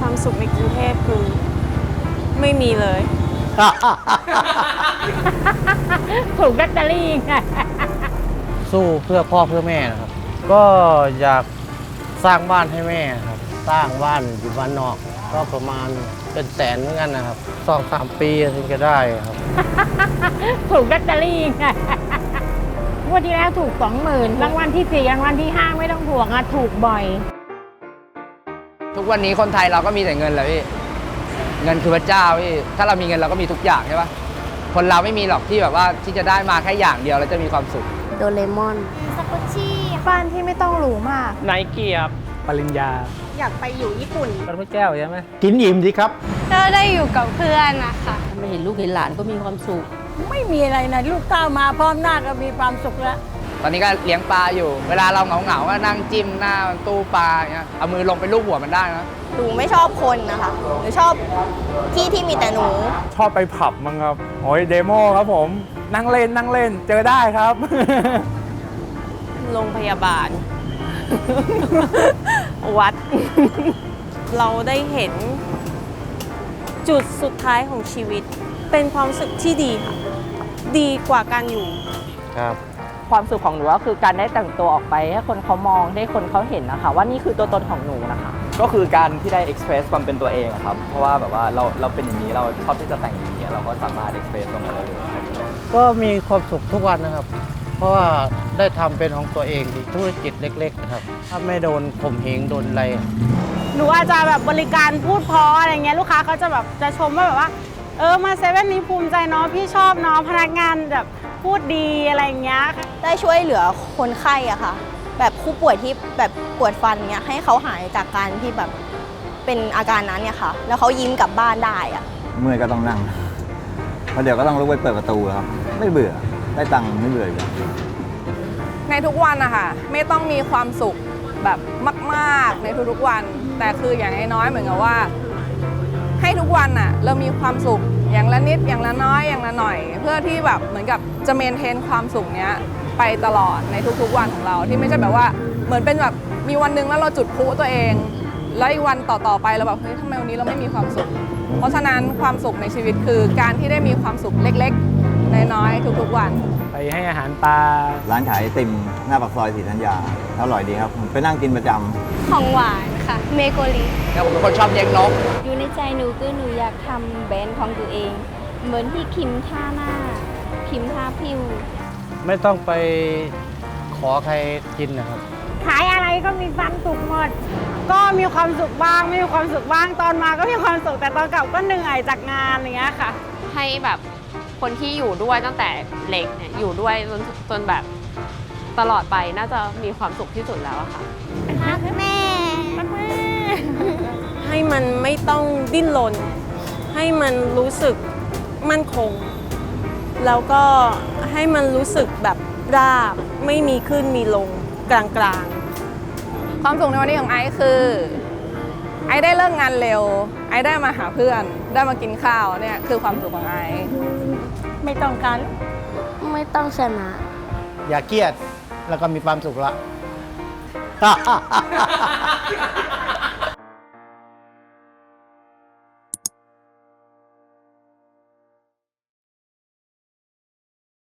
ความสุขในกรุงเทพคือไม่มีเลย ถูกลอตเตอรี่ไงสู้เพื่อพ่อเพื่อแม่นะครับ ก็อยากสร้างบ้านให้แม่ครับ สร้างบ้านอยู่บ้านนอก ก็ประมาณเป็นแสนเหมือนกันนะครับสองสามปีถึงจะได้ครับ ถูกลอตเตอรี่ไงงวดที่แล้วถูกสองหมื่นรางวัลที่สี่รางวัลที่ห้าไม่ต้องห่วงอะถูกบ่อย ทุกวันนี้คนไทยเราก็มีแต่เงินแหละพี่ เงินคือพระเจ้าพี่ ถ้าเรามีเงินเราก็มีทุกอย่างใช่ปะคนเราไม่มีหรอกที่แบบว่าที่จะได้มาแค่อย่างเดียวแล้วจะมีความสุข โดเรมอนสกุชชี่บ้านที่ไม่ต้องหรูมาก ไนกี้ครับปริญญา อยากไปอยู่ญี่ปุ่นพระพุทธเจ้าใช่ไหมกินอิ่มดีครับก็ได้อยู่กับเพื่อนนะคะไม่เห็นลูกเห็นหลานก็มีความสุข ไม่มีอะไรนะลูกเต้ามาพร้อมหน้าก็มีความสุขแล้ว ตอนนี้ก็เลี้ยงปลาอยู่ เวลาเราเหงาเหงาๆก็นั่งจิ้มหน้าตู้ปลาอย่างเงี้ยเอามือลงไปลูบหัวมันได้นะหนูไม่ชอบคนนะคะหนูชอบที่ที่มีแต่หนู ชอบไปผับมั้งครับโอ้ยเดโมครับผม นั่งเล่นนั่งเล่น เจอได้ครับ โรงพยาบาล วัด เราได้เห็น จุดสุดท้ายของชีวิต เป็นความรู้สึกที่ดีค่ะ ดีกว่าการอยู่ ครับ ความสุขของหนูก็คือการได้แต่งตัวออกไป ให้คนเขามองให้คนเขาเห็นนะคะ ว่านี่คือตัวตนของหนูนะคะ ก็คือการที่ได้เอ็กเพรสความเป็นตัวเองอะครับ เพราะว่าแบบว่าเราเราเป็นอย่างนี้เราชอบที่จะแต่งอย่างนี้เราก็สามารถเอ็กเพรสตรงนั้นได้เลยครับก็มีความสุขทุกวันนะครับ เพราะว่าได้ทำเป็นของตัวเองดีธุรกิจเล็กๆนะครับ ถ้าไม่โดนข่มเหงโดนอะไร หนูอาจจะแบบบริการพูดเพออะไรเงี้ยลูกค้าเขาจะแบบจะชมว่าแบบว่า เออมาเซเว่นนี้ภูมิใจเนาะพี่ชอบเนาะพนักงานแบบพูดดีอะไรเงี้ย ได้ช่วยเหลือคนไข้อะค่ะ แบบผู้ป่วยที่แบบปวดฟันเนี่ยให้เขาหายจากการที่แบบเป็นอาการนั้นเนี่ยค่ะ แล้วเขายิ้มกลับบ้านได้อะเมื่อยก็ต้องนั่งเพราะเดี๋ยวก็ต้องลุกไปเปิดประตูครับ ไม่เบื่อได้ตังค์ไม่เบื่ออยู่แล้วในทุกวันนะคะไม่ต้องมีความสุขแบบมาก ๆ ในทุกๆวัน แต่คืออย่างน้อยๆเหมือนกับว่า ให้ทุกวันน่ะ เรามีความสุข อย่างละนิดอย่างละน้อยอย่างละหน่อย เพื่อที่แบบเหมือนกับจะเมนเทนความสุขเนี้ยไปตลอดในทุกๆวันของเราที่ไม่ใช่แบบว่าเหมือนเป็นแบบมีวันหนึงแล้วเราจุดพลุตัวเอง แล้วอีกวันต่อๆไปเราแบบเฮ้ยทำไมวันนี้เราไม่มีความสุข เพราะฉะนั้นความสุขในชีวิตคือการที่ได้มีความสุขเล็กๆน้อยๆทุกๆวัน ไปให้อาหารปลาร้านขายไอติมหน้าปากซอยศรีธัญญาอร่อยดีครับผมไปนั่งกินประจำ ของหวาน ค่ะ เมโกลิแล้วผมเป็นคนชอบเลี้ยงนก อยู่ในใจหนูคือหนูอยากทำแบรนด์ของตัวเอง เหมือนที่คิมท่าหน้า คิมท่าพิว ไม่ต้องไปขอใครกินนะครับ ขายอะไรก็มีความสุขหมด ก็มีความสุขบ้าง ไม่มีความสุขบ้าง ตอนมาก็มีความสุขแต่ตอนกลับก็เหนื่อยจากงานอย่างเงี้ยค่ะ ให้แบบคนที่อยู่ด้วยตั้งแต่เล็กเนี่ยอยู่ด้วยจนจนแบบตลอดไปน่าจะมีความสุขที่สุดแล้วอะค่ะ รักแม่ ให้ มันไม่ต้องดิ้นรนให้มันรู้สึกมั่นคง แล้วก็ให้มันรู้สึกแบบราบไม่มีขึ้นมีลงกลางความสุขในวันนี้ของไอซ์คือ ไอซ์ได้เลิกงานเร็ว ไอซ์ได้มาหาเพื่อน ได้มากินข้าวเนี่ยคือความสุขของไอซ์ไม่ต้องการไม่ต้องชนะ อย่าเครียดแล้วก็มีความสุขละ